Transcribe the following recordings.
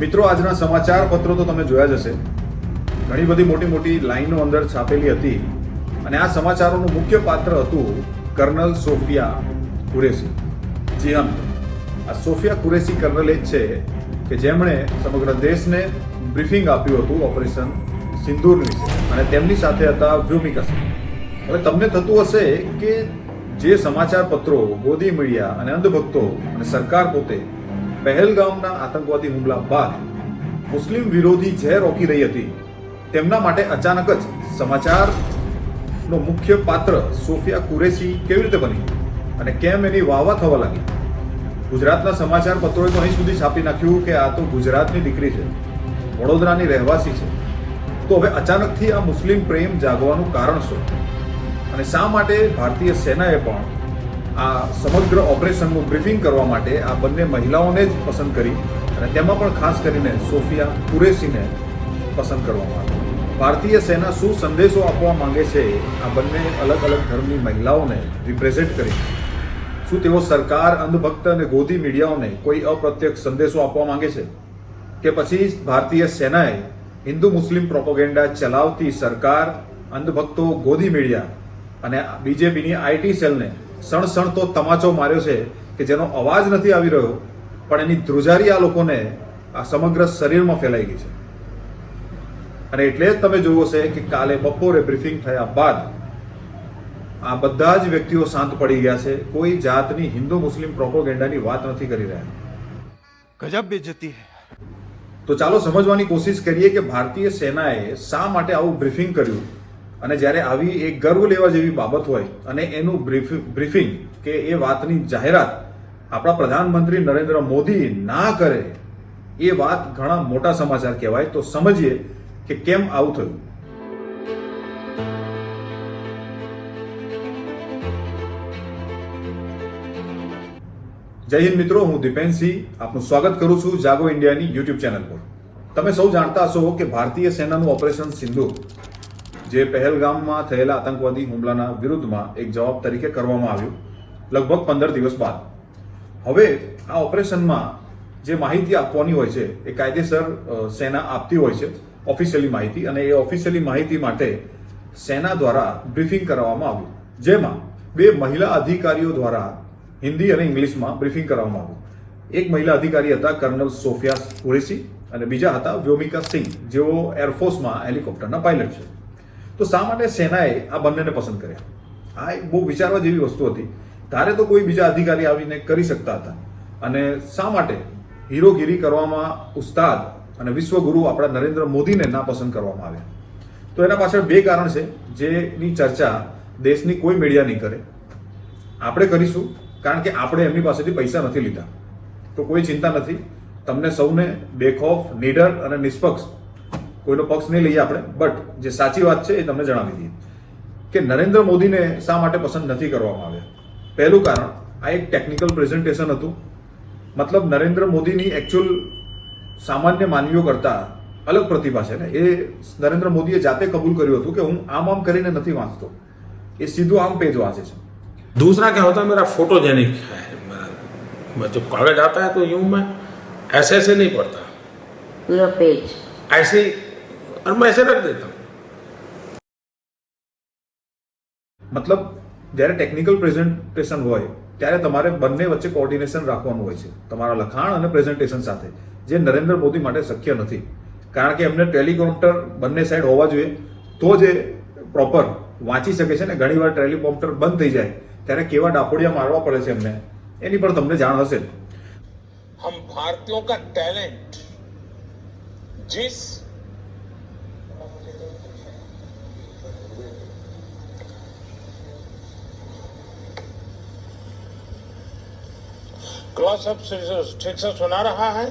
મિત્રો, આજના સમાચાર પત્રો તો તમે જોયા જ હશે. ઘણી બધી મોટી મોટી લાઈનો અંદર છાપેલી હતી અને આ સમાચારોનું મુખ્ય પાત્ર હતું કર્નલ સોફિયા કુરેશી. જી હા આ સોફિયા કુરેશી કર્નલ એ જ છે કે જેમણે સમગ્ર દેશને બ્રીફિંગ આપ્યું હતું ઓપરેશન સિંદૂર વિશે અને તેમની સાથે હતા વ્યોમિકા હવે તમને થતું હશે કે જે સમાચાર પત્રો ગોદી મીડિયા અને અંધભક્તો અને સરકાર પોતે પહેલગામના આતંકવાદી હુમલા બાદ મુસ્લિમ વિરોધી ઝેર રોકી રહી હતી. તેમના માટે અચાનક જ સમાચારનો મુખ્ય પાત્ર સોફિયા કુરેશી કેવી રીતે બની અને કેમ એની વાહવા થવા લાગી? ગુજરાતના સમાચાર પત્રોએ તો અહીં સુધી છાપી નાખ્યું કે આ તો ગુજરાતની દીકરી છે, વડોદરાની રહેવાસી છે. તો હવે અચાનકથી આ મુસ્લિમ પ્રેમ જાગવાનું કારણ શું? અને શા માટે ભારતીય સેનાએ પણ આ સમગ્ર ઓપરેશનનું બ્રીફિંગ કરવા માટે આ બંને મહિલાઓને જ પસંદ કરી અને તેમાં પણ ખાસ કરીને સોફિયા કુરેશીને પસંદ કરવામાં આવી ભારતીય સેના શું સંદેશો આપવા માંગે છે આ બંને અલગ અલગ ધર્મની મહિલાઓને રિપ્રેઝેન્ટ કરી શું તેઓ સરકાર, અંધભક્ત અને ગોધી મીડિયાઓને કોઈ અપ્રત્યક્ષ સંદેશો આપવા માંગે છે? કે પછી ભારતીય સેનાએ હિન્દુ મુસ્લિમ પ્રોપોગેન્ડા ચલાવતી સરકાર, અંધભક્તો ગોધી મીડિયા અને બીજેપીની આઈટી સેલને સણસણતો તમાચો માર્યો છે કે જેનો અવાજ નથી આવી રહ્યો પણ એની ધ્રુજારી આ લોકોને આ સમગ્ર શરીરમાં ફેલાઈ ગઈ છે. અને એટલે જ તમે જોયું હશે કે કાલે બપોરે બ્રિફિંગ થયા બાદ આ બધા જ વ્યક્તિઓ શાંત પડી ગયા છે. કોઈ જાતની હિન્દુ મુસ્લિમ પ્રોપોગેન્ડાની વાત નથી કરી રહ્યા. ગજબ બેજતી તો ચાલો સમજવાની કોશિશ કરીએ કે ભારતીય સેનાએ શા માટે આવું બ્રિફિંગ કર્યું? અને જ્યારે આવી એક ગર્વ લેવા જેવી બાબત હોય અને એનું બ્રીફિંગ કે એ વાતની જાહેરાત આપણા પ્રધાનમંત્રી નરેન્દ્ર મોદી ના કરે, એ વાત ઘણા મોટા સમાચાર કહેવાય, તો સમજીએ કે કેમ આવું થયું. જય હિન્દ મિત્રો, હું દીપેનસિંહ આપનું સ્વાગત કરું છું જાગો ઇન્ડિયાની યુટ્યુબ ચેનલ પર. તમે સૌ જાણતા હશો કે ભારતીય સેનાનું ઓપરેશન સિંધુ જે પહેલગામમાં થયેલા આતંકવાદી હુમલાના વિરુદ્ધમાં એક જવાબ તરીકે કરવામાં આવ્યું, લગભગ પંદર દિવસ બાદ. હવે આ ઓપરેશનમાં જે માહિતી આપવાની હોય છે, એ કાયદેસર સેના આપતી હોય છે, ઓફિશિયલી માહિતી, અને એ ઓફિશિયલી માહિતી માટે સેના દ્વારા બ્રીફિંગ કરવામાં આવ્યું. જેમાં બે મહિલા અધિકારીઓ દ્વારા હિન્દી અને ઇંગ્લિશમાં બ્રીફિંગ કરવામાં આવ્યું. એક મહિલા અધિકારી હતા કર્નલ સોફિયા કુરેશી અને બીજા હતા વ્યોમિકા સિંહ જેઓ એરફોર્સમાં હેલિકોપ્ટરના પાયલટ છે. તો શા માટે સેનાએ આ બંનેને પસંદ કર્યા? આ એક બહુ વિચારવા જેવી વસ્તુ હતી. તારે તો કોઈ બીજા અધિકારી આવીને કરી શકતા હતા. અને શા માટે? હીરોગીરી કરવામાં ઉસ્તાદ અને વિશ્વગુરુ આપણા નરેન્દ્ર મોદીને ના પસંદ કરવામાં આવ્યા. તો એના પાછળ બે કારણ છે, જેની ચર્ચા દેશની કોઈ મીડિયા નહીં કરે. આપણે કરીશું, કારણ કે આપણે એમની પાસેથી પૈસા નથી લીધા. તો કોઈ ચિંતા નથી. તમને સૌને બેખોફ નીડર અને નિષ્પક્ષ કોઈનો પક્ષ નહીં લઈએ આપણે બટ જે સાચી વાત છે એ તમને જણાવી દઈએ કે નરેન્દ્ર મોદીને શા માટે પસંદ નથી કરવામાં આવ્યા પહેલું કારણ આ એક ટેકનિકલ પ્રેઝન્ટેશન હતું મતલબ નરેન્દ્ર મોદીની એકચ્યુઅલ સામાન્ય માનવીઓ કરતા અલગ પ્રતિભા છે ને એ નરેન્દ્ર મોદીએ જાતે કબૂલ કર્યું હતું કે હું આમ આમ કરીને નથી વાંચતો એ સીધું આમ પેજ વાંચે છે दूसरा क्या होता है मेरा फोटोजेनिक है मेरा मैं जब कागज आता है तो यूं मैं ऐसे ऐसे नहीं पढ़ता पूरा पेज ऐसे ही और मैं ऐसे रख देता हूँ મતલબ જ્યારે ટેકનિકલ પ્રેઝન્ટેશન હોય ત્યારે તમારે બંને વચ્ચે કોર્ડિનેશન રાખવાનું હોય છે તમારા લખાણ અને પ્રેઝન્ટેશન સાથે જે નરેન્દ્ર મોદી માટે શક્ય નથી કારણ કે એમને ટેલિકોપ્ટર બંને સાઈડ હોવા જોઈએ તો જ એ પ્રોપર વાંચી શકે છે ને ઘણીવાર ટેલિકોપ્ટર બંધ થઈ જાય ત્યારે કેવા ડાફોડિયા મારવા પડે છે એમને એની પણ તમને જાણ હશે જ हम भारतीयों का टैलेंट जिस क्लॉस अप ठीक से सुना रहा है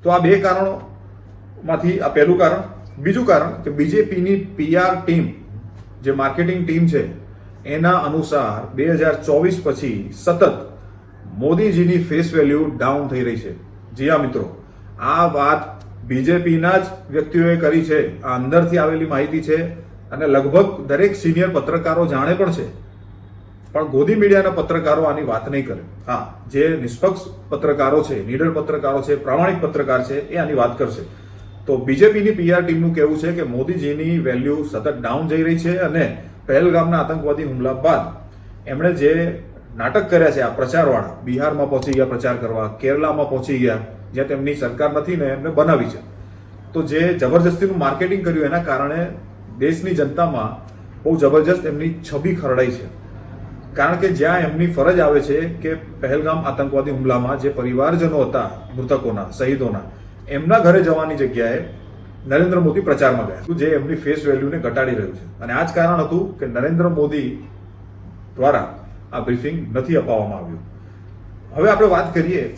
તો આ બે કારણોમાંથી આ પહેલું કારણ બીજું કારણ કે બીજેપીની પીઆર ટીમ જે માર્કેટિંગ ટીમ છે એના અનુસાર બે હજાર ચોવીસ પછી સતત મોદીજીની ફેસ વેલ્યુ ડાઉન થઈ રહી છે જી હા મિત્રો આ વાત બીજેપીના જ વ્યક્તિઓએ કરી છે આ અંદરથી આવેલી માહિતી છે અને લગભગ દરેક સિનિયર પત્રકારો જાણે પણ છે પણ ગોદી મીડિયાના પત્રકારો આની વાત નહીં કરે. હા, જે નિષ્પક્ષ પત્રકારો છે, નીડર પત્રકારો છે, પ્રામાણિક પત્રકાર છે, એ આની વાત કરશે. તો બીજેપીની પીઆર ટીમનું કહેવું છે કે મોદીજીની વેલ્યુ સતત ડાઉન જઈ રહી છે અને પહેલગામના આતંકવાદી હુમલા બાદ એમણે જે નાટક કર્યા છે આ પ્રચારવાળા, બિહારમાં પહોંચી ગયા પ્રચાર કરવા, કેરલામાં પહોંચી ગયા, જ્યાં તેમની સરકાર નથી ને એમને બનાવી છે. તો જે જબરજસ્તીનું માર્કેટિંગ કર્યું એના કારણે દેશની જનતામાં બહુ જબરજસ્ત એમની છબી ખરડાઈ છે. કારણ કે જ્યાં એમની ફરજ આવે છે કે પહેલગામ આતંકવાદી હુમલામાં જે પરિવારજનો હતા, મૃતકોના, શહીદોના, એમના ઘરે જવાની જગ્યાએ નરેન્દ્ર મોદી પ્રચારમાં ગયા. જે એમની ફેસ વેલ્યુને ઘટાડી રહ્યું છે? અને આ જ કારણ હતું કે નરેન્દ્ર મોદી દ્વારા આ બ્રીફિંગ નથી અપાવવામાં આવ્યું. હવે આપણે વાત કરીએ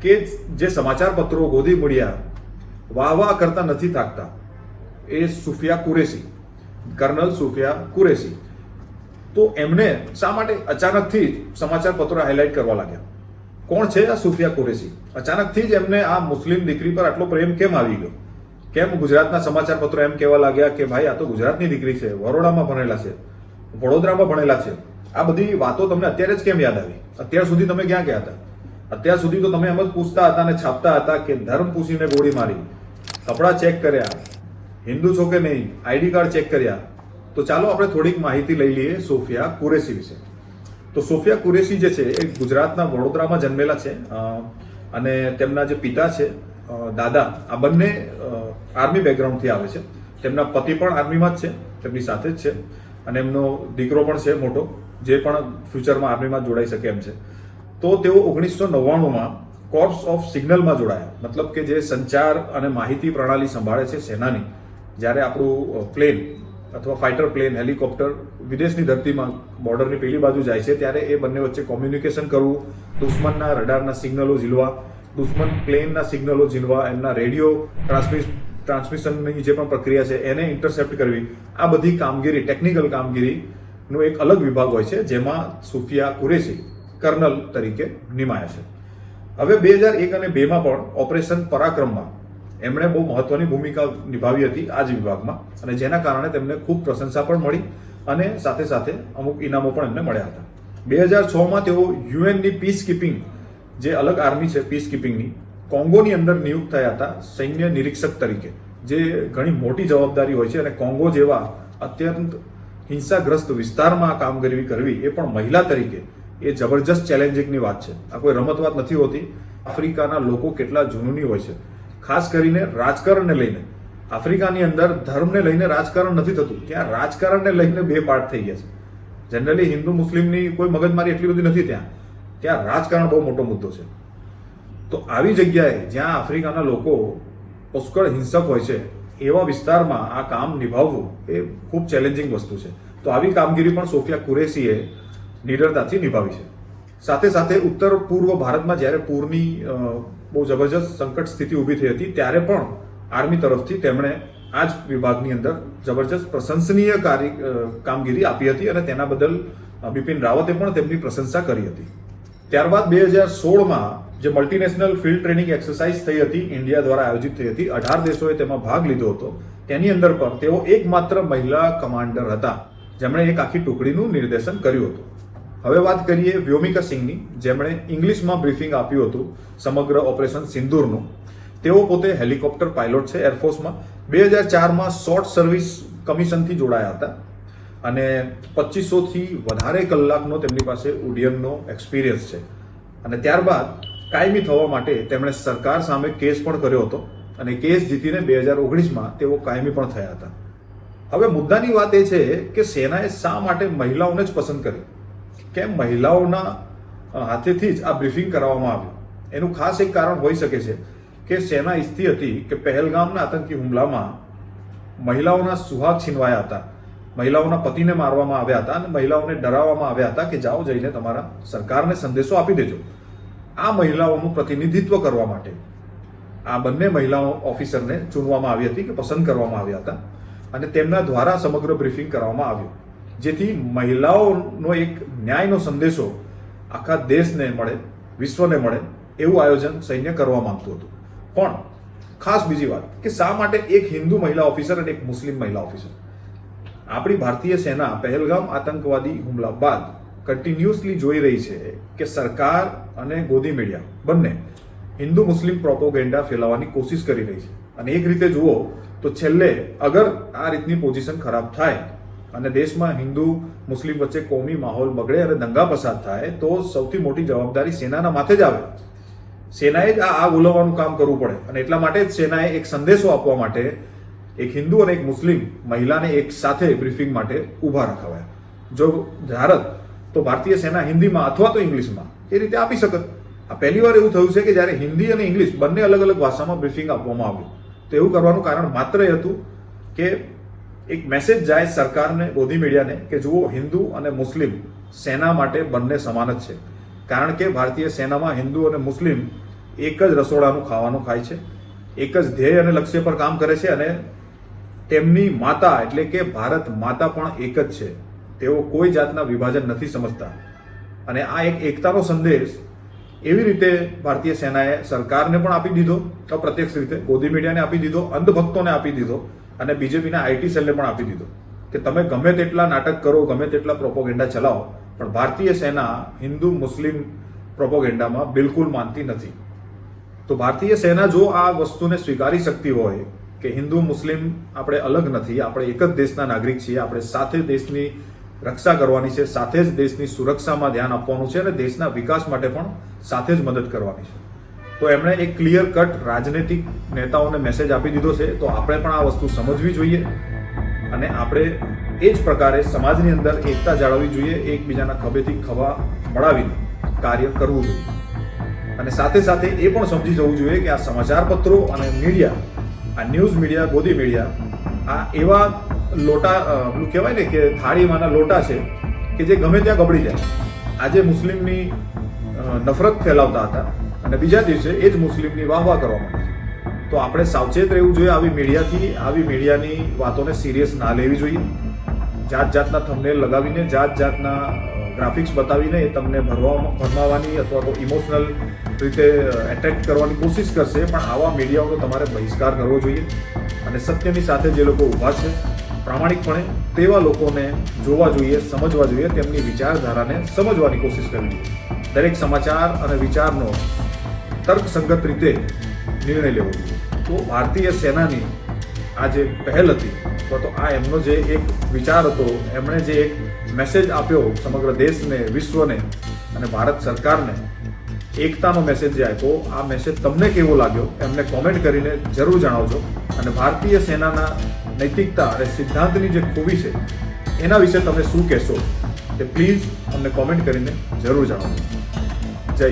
કે જે સમાચાર પત્રો ગોદી મળ્યા વાહ વાહ કરતા નથી થાકતા, એ સુફિયા કુરેશી, કર્નલ સુફિયા કુરેશી. તો એમને શા માટે અચાનકથી જ સમાચાર પત્રો હાઇલાઇટ કરવા લાગ્યા? કોણ છે આ સુફિયા કુરેશી? અચાનકથી જ એમને આ મુસ્લિમ દીકરી પર આટલો પ્રેમ કેમ આવી ગયો? કેમ ગુજરાતના સમાચાર પત્રો એમ કહેવા લાગ્યા કે ભાઈ, આ તો ગુજરાતની દીકરી છે વરોડામાં ભણેલા છે, વડોદરામાં ભણેલા છે. આ બધી વાતો તમને અત્યારે જ કેમ યાદ આવી? અત્યાર સુધી તમે ક્યાં ગયા હતા? અત્યાર સુધી તો તમે એમ જ પૂછતા હતા અને છાપતા હતા કે ધર્મ પૂછીને ગોળી મારી. કપડાં ચેક કર્યા. હિન્દુ છો કે નહીં? આઈડી કાર્ડ ચેક કર્યા. તો ચાલો આપણે થોડીક માહિતી લઈ લઈએ સોફિયા કુરેશી વિશે. તો સોફિયા કુરેશી જે છે, એ ગુજરાતના વડોદરામાં જન્મેલા છે અને તેમના જે પિતા છે દાદા, આ બંને આર્મી બેકગ્રાઉન્ડથી આવે છે. તેમના પતિ પણ આર્મીમાં જ છે, તેમની સાથે જ છે, અને એમનો દીકરો પણ છે મોટો, જે પણ ફ્યુચરમાં આર્મીમાં જોડાઈ શકે એમ છે. તો તેઓ ઓગણીસો નવ્વાણુંમાં કોર્પ્સ ઓફ સિગ્નલમાં જોડાયા. મતલબ કે જે સંચાર અને માહિતી પ્રણાલી સંભાળે છે સેનાની. જ્યારે આપણું પ્લેન અથવા ફાઇટર પ્લેન હેલિકોપ્ટર વિદેશની ધરતીમાં બોર્ડરની પેલી બાજુ જાય છે, ત્યારે એ બંને વચ્ચે કોમ્યુનિકેશન કરવું, દુશ્મનના રડારના સિગ્નલો ઝીલવા, દુશ્મન પ્લેનના સિગ્નલો ઝીલવા, એમના રેડિયો ટ્રાન્સમિટ ટ્રાન્સમિશનની જે પણ પ્રક્રિયા છે, એને ઇન્ટરસેપ્ટ કરવી. આ બધી કામગીરી ટેકનિકલ કામગીરીનો એક અલગ વિભાગ હોય છે, જેમાં સુફિયા કુરેશી, કર્નલ તરીકે નિમાયા છે. હવે બે હજાર એક અને બેમાં પણ ઓપરેશન પરાક્રમમાં એમણે બહુ મહત્વની ભૂમિકા નિભાવી હતી આ જ વિભાગમાં. અને જેના કારણે તેમને ખૂબ પ્રશંસા પણ મળી અને સાથે સાથે અમુક ઇનામો પણ એમને મળ્યા હતા. બે હજાર છમાં તેઓ યુએનની પીસ કીપિંગ જે અલગ આર્મી છે પીસ કીપિંગની કોંગોની અંદર નિયુક્ત થયા હતા સૈન્ય નિરીક્ષક તરીકે, જે ઘણી મોટી જવાબદારી હોય છે અને કોંગો જેવા અત્યંત હિંસાગ્રસ્ત વિસ્તારમાં કામગીરી કરવી એ પણ મહિલા તરીકે એ જબરજસ્ત ચેલેન્જિંગની વાત છે. આ કોઈ રમત વાત નથી હોતી. આફ્રિકાના લોકો કેટલા જૂનૂની હોય છે. ખાસ કરીને રાજકારણને લઈને. આફ્રિકાની અંદર ધર્મને લઈને રાજકારણ નથી થતું. ત્યાં રાજકારણને લઈને બે પાર્ટ થઈ ગયા છે. જનરલી હિન્દુ મુસ્લિમની કોઈ મગજમારી એટલી બધી નથી ત્યાં. ત્યાં રાજકારણ બહુ મોટો મુદ્દો છે. તો આવી જગ્યાએ જ્યાં આફ્રિકાના લોકો પુષ્કળ હિંસક હોય છે, એવા વિસ્તારમાં આ કામ નિભાવવું એ ખૂબ ચેલેન્જિંગ વસ્તુ છે. તો આવી કામગીરી પણ સોફિયા કુરેશીએ નિડરતાથી નિભાવી છે. સાથે સાથે ઉત્તર પૂર્વ ભારતમાં જ્યારે પૂરની બહુ જબરજસ્ત સંકટ સ્થિતિ ઊભી થઈ હતી, ત્યારે પણ આર્મી તરફથી તેમણે આ જ વિભાગની અંદર જબરજસ્ત પ્રશંસનીય કાર્ય કામગીરી આપી હતી અને તેના બદલ બિપિન રાવતે પણ તેમની પ્રશંસા કરી હતી. ત્યારબાદ બે હજાર સોળમાં જે મલ્ટીનેશનલ ફિલ્ડ ટ્રેનિંગ એક્સરસાઇઝ થઈ હતી, ઇન્ડિયા દ્વારા આયોજિત થઈ હતી, અઢાર દેશોએ તેમાં ભાગ લીધો હતો. તેની અંદર પણ તેઓ એકમાત્ર મહિલા કમાન્ડર હતા. જેમણે એક આખી ટુકડીનું નિર્દેશન કર્યું હતું. હવે વાત કરીએ વ્યોમિકા સિંહની, જેમણે ઇંગ્લિશમાં બ્રીફિંગ આપ્યું હતું સમગ્ર ઓપરેશન સિંદૂરનું. તેઓ પોતે હેલિકોપ્ટર પાયલોટ છે એરફોર્સમાં. બે હજાર ચારમાં શોર્ટ સર્વિસ કમિશનથી જોડાયા હતા અને પચીસોથી વધારે કલાકનો તેમની પાસે ઉડ્ડયનનો એક્સપિરિયન્સ છે. અને ત્યારબાદ કાયમી થવા માટે તેમણે સરકાર સામે કેસ પણ કર્યો હતો અને કેસ જીતીને બે હજાર ઓગણીસમાં તેઓ કાયમી પણ થયા હતા. હવે મુદ્દાની વાત એ છે કે સેનાએ શા માટે મહિલાઓને જ પસંદ કરી? કેમ મહિલાઓના હાથેથી જ આ બ્રીફિંગ કરાવવામાં આવ્યું. એનું ખાસ એક કારણ હોઈ શકે છે કે સેના ઈચ્છતી હતી કે પહેલગામના આતંકી હુમલામાં મહિલાઓના સુહાગ છીનવાયા હતા. મહિલાઓના પતિને મારવામાં આવ્યા હતા અને મહિલાઓને ડરાવવામાં આવ્યા હતા કે જાઓ જઈને તમારા સરકારને સંદેશો આપી દેજો. આ મહિલાઓનું પ્રતિનિધિત્વ કરવા માટે આ બંને મહિલાઓ ઓફિસરને ચૂનવામાં આવી હતી કે પસંદ કરવામાં આવ્યા હતા અને તેમના દ્વારા સમગ્ર બ્રીફિંગ કરવામાં આવ્યું. જેથી મહિલાઓનો એક ન્યાયનો સંદેશો આખા દેશને મળે, વિશ્વને મળે એવું આયોજન સૈન્ય કરવા માંગતું હતું. પણ ખાસ બીજી વાત કે શા માટે એક હિન્દુ મહિલા ઓફિસર અને એક મુસ્લિમ મહિલા ઓફિસર? આપણી ભારતીય સેના પહેલગામ આતંકવાદી હુમલા બાદ કન્ટિન્યુઅસલી જોઈ રહી છે કે સરકાર અને ગોદી મીડિયા બંને હિન્દુ મુસ્લિમ પ્રોપોગેન્ડા ફેલાવવાની કોશિશ કરી રહી છે. અને એક રીતે જુઓ તો છેલ્લે અગર આ રીતની પોઝિશન ખરાબ થાય અને દેશમાં હિન્દુ, મુસ્લિમ વચ્ચે કોમી માહોલ બગડે અને દંગા પસાર થાય, તો સૌથી મોટી જવાબદારી સેનાના માથે જ આવે. સેનાએ જ આ આગ ઉલવવાનું કામ કરવું પડે અને એટલા માટે જ સેનાએ એક સંદેશો આપવા માટે એક હિન્દુ અને એક મુસ્લિમ મહિલાને એક સાથે બ્રીફિંગ માટે ઊભા રખાવ્યા. જો ભારત, તો ભારતીય સેના હિન્દીમાં અથવા તો ઇંગ્લિશમાં એ રીતે આપી શકત આ પહેલી વાર એવું થયું છે કે જ્યારે હિન્દી અને ઇંગ્લિશ બંને અલગ અલગ ભાષામાં બ્રીફિંગ આપવામાં આવ્યું. તો એવું કરવાનું કારણ માત્ર એ હતું કે એક મેસેજ જાય સરકારને ગોધી મીડિયાને કે જુઓ, હિન્દુ અને મુસ્લિમ સેના માટે બંને સમાન જ છે. કારણ કે ભારતીય સેનામાં હિન્દુ અને મુસ્લિમ એક જ રસોડાનું ખાવાનું ખાય છે, એક જ ધ્યેય અને લક્ષ્ય પર કામ કરે છે અને તેમની માતા એટલે કે ભારત માતા પણ એક જ છે. તેઓ કોઈ જાતના વિભાજન નથી સમજતા. અને આ એક એકતાનો સંદેશ એવી રીતે ભારતીય સેનાએ સરકારને પણ આપી દીધો, અપ્રત્યક્ષ રીતે ગોદી મીડિયાને આપી દીધો, અંધભક્તોને આપી દીધો અને બીજેપીના આઈટી સેલને પણ આપી દીધો કે તમે ગમે તેટલા નાટક કરો, ગમે તેટલા પ્રોપોગેન્ડા ચલાવો, પણ ભારતીય સેના હિન્દુ, મુસ્લિમ પ્રોપોગેન્ડામાં બિલકુલ માનતી નથી. તો ભારતીય સેના જો આ વસ્તુને સ્વીકારી શકતી હોય કે હિન્દુ, મુસ્લિમ આપણે અલગ નથી, આપણે એક જ દેશના નાગરિક છીએ, આપણે સાથે દેશની રક્ષા કરવાની છે, સાથે જ દેશની સુરક્ષામાં ધ્યાન આપવાનું છે અને દેશના વિકાસ માટે પણ સાથે જ મદદ કરવાની છે. તો એમણે એક ક્લિયર કટ રાજનૈતિક નેતાઓને મેસેજ આપી દીધો છે, તો આપણે પણ આ વસ્તુ સમજવી જોઈએ અને આપણે એ જ પ્રકારે સમાજની અંદર એકતા જાળવવી જોઈએ, એકબીજાના ખભેથી ખભા મળાવીને કાર્ય કરવું જોઈએ. અને સાથે સાથે એ પણ સમજી જવું જોઈએ કે આ સમાચારપત્રો અને મીડિયા આ ન્યૂઝ મીડિયા ગોદી મીડિયા આ એવા લોટા પેલું કહેવાય ને કે થાળીમાંના લોટા છે કે જે ગમે ત્યાં ગબડી જાય. આજે મુસ્લિમની નફરત ફેલાવતા હતા. અને બીજા દિવસે એ જ મુસ્લિમની વાહ વાહ કરવા માંડે છે. તો આપણે સાવચેત રહેવું જોઈએ આવી મીડિયાથી, આવી મીડિયાની વાતોને સિરિયસ ના લેવી જોઈએ. જાત જાતના થંબનેલ લગાવીને જાત જાતના ગ્રાફિક્સ બતાવીને એ તમને ભરવામાં, ભરમાવાની અથવા તો ઇમોશનલ રીતે એટ્રેક્ટ કરવાની કોશિશ કરશે, પણ આવા મીડિયાઓનો તમારે બહિષ્કાર કરવો જોઈએ. અને સત્યની સાથે જે લોકો ઊભા છે, પ્રામાણિકપણે તેવા લોકોને જોવા જોઈએ, સમજવા જોઈએ, તેમની વિચારધારાને સમજવાની કોશિશ કરવી જોઈએ. દરેક સમાચાર અને વિચારનો તર્કસંગત રીતે નિર્ણય લેવો. તો ભારતીય સેનાની આ જે પહેલ હતી અથવા તો આ એમનો જે એક વિચાર હતો, એમણે જે એક મેસેજ આપ્યો સમગ્ર દેશને, વિશ્વને અને ભારત સરકારને, એકતાનો મેસેજ જે આપ્યો, આ મેસેજ તમને કેવો લાગ્યો? એમને કોમેન્ટ કરીને જરૂર જણાવજો. અને ભારતીય સેનાના નૈતિકતા અને સિદ્ધાંતની જે ખૂબી છે, એના વિશે તમે શું કહેશો? તે પ્લીઝ અમને કોમેન્ટ કરીને જરૂર જણાવજો. જય